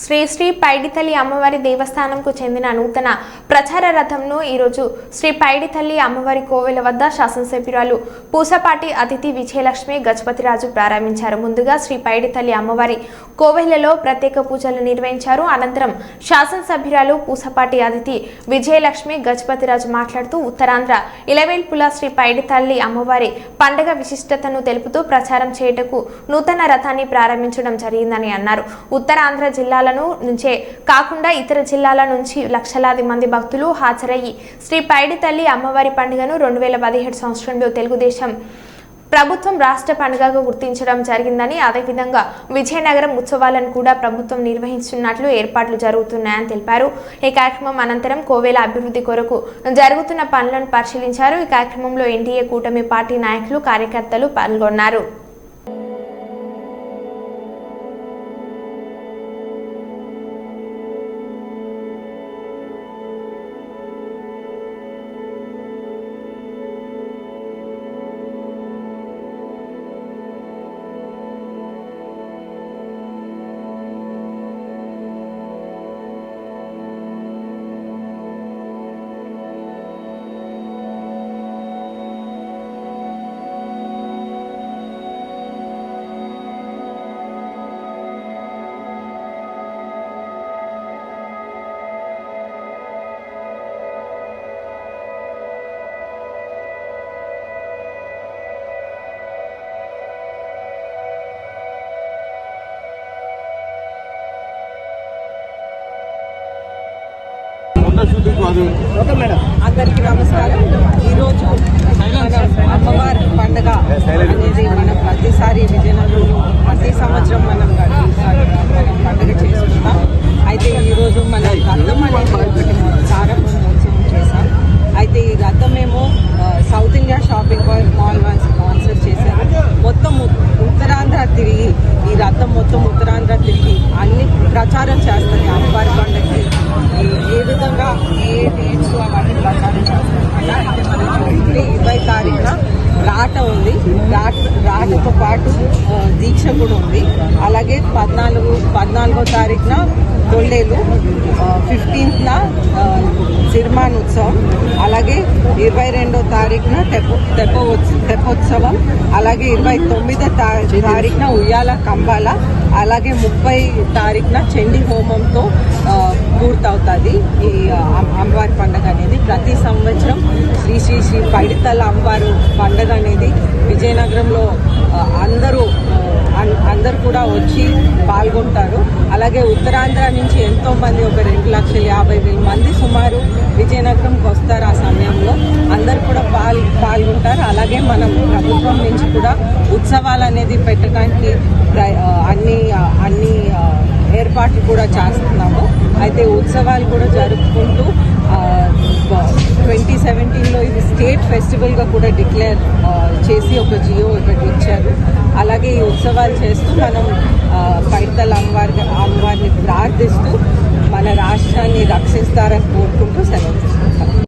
శ్రీ శ్రీ పైడితల్లి అమ్మవారి దేవస్థానంకు చెందిన నూతన ప్రచార రథంను ఈరోజు శ్రీ పైడితల్లి అమ్మవారి కోవెల వద్ద శాసనసభ్యురాలు పూసపాటి అతిథి విజయలక్ష్మి గజపతిరాజు ప్రారంభించారు. ముందుగా శ్రీ పైడితల్లి అమ్మవారి కోవెలలో ప్రత్యేక పూజలు నిర్వహించారు. అనంతరం శాసనసభ్యురాలు పూసపాటి అతిథి విజయలక్ష్మి గజపతిరాజు మాట్లాడుతూ ఉత్తరాంధ్ర ఇలవేల్పుల శ్రీ పైడితల్లి అమ్మవారి పండగ విశిష్టతను తెలుపుతూ ప్రచారం చేయుటకు నూతన రథాన్ని ప్రారంభించడం జరిగిందని అన్నారు. ఉత్తరాంధ్ర జిల్లాలను నుంచే కాకుండా ఇతర జిల్లాల నుంచి లక్షలాది మంది భక్తులు హాజరయ్యి శ్రీ పైడి తల్లి అమ్మవారి పండుగను రెండు వేల పదిహేడు సంవత్సరంలో తెలుగుదేశం ప్రభుత్వం రాష్ట్ర పండుగగా గుర్తించడం జరిగిందని అదేవిధంగా విజయనగరం ఉత్సవాలను కూడా ప్రభుత్వం నిర్వహిస్తున్నట్లు ఏర్పాట్లు జరుగుతున్నాయని తెలిపారు. ఈ కార్యక్రమం అనంతరం కోవేల అభివృద్ధి కొరకు జరుగుతున్న పనులను పరిశీలించారు. ఈ కార్యక్రమంలో ఎన్డీఏ కూటమి పార్టీ నాయకులు కార్యకర్తలు పాల్గొన్నారు. అందరికీ నమస్కారం. ఈరోజు అమ్మవారి పండుగ అనేది మనం ప్రతిసారి విజయనగరంలో ప్రతి సంవత్సరం మనం పండుగ చేసుకుంటాం. అయితే ఈరోజు మన రథం అనేది ఒకటి ప్రారంభోత్సవం చేశాం. అయితే ఈ రథం మేము South India shopping mall mall sponsor చేశారు. మొత్తం ఉత్తరాంధ్ర తిరిగి ఈ రథం మొత్తం ఉత్తరాంధ్ర తిరిగి అన్ని ప్రచారం చేస్తాం. డేట్స్ అవన్నీ ప్రచారం చేస్తారు ఇరవై తారీఖున రాట ఉంది. రాట రాటతో పాటు దీక్ష కూడా ఉంది. అలాగే పద్నాలుగు పద్నాలుగో తారీఖున తొల్లేలు ఫిఫ్టీన్త్న సిరిమాన్ ఉత్సవం అలాగే ఇరవై రెండో తారీఖున తెప్ప తెప్ప తెప్పోత్సవం అలాగే ఇరవై తొమ్మిదో తా- తారీఖున ఉయ్యాల కంబాల అలాగే ముప్పై తారీఖున చండీ హోమంతో పూర్తవుతుంది ఈ అమ్మవారి పండుగ అనేది. ప్రతి సంవత్సరం శ్రీ శ్రీ శ్రీ పైడితల్ల అమ్మవారు పండుగ అనేది విజయనగరంలో అందరూ అందరూ కూడా వచ్చి పాల్గొంటారు. అలాగే ఉత్తరాంధ్ర నుంచి ఎంతో మంది ఒక రెండు లక్షల యాభై వేల మంది సుమారు విజయనగరంకి వస్తారు ఆ సమయంలో. అందరు కూడా పాల్ పాల్గొంటారు. అలాగే మనం ప్రభుత్వం నుంచి కూడా ఉత్సవాలు అనేది పెట్టడానికి ప్ర- అన్ని అన్ని ఏర్పాట్లు కూడా చేస్తున్నాము. అయితే ఉత్సవాలు కూడా జరుపుకుంటూ ట్వంటీ సెవెంటీన్లో ఇది స్టేట్ ఫెస్టివల్గా కూడా డిక్లేర్ చేసి ఒక జియో ఒకటి ఇచ్చారు. అలాగే ఈ ఉత్సవాలు చేస్తూ మనం పైతల అమ్మవారి అమ్మవారిని ప్రార్థిస్తూ మన రాష్ట్రాన్ని రక్షిస్తారని కోరుకుంటూ సెలవు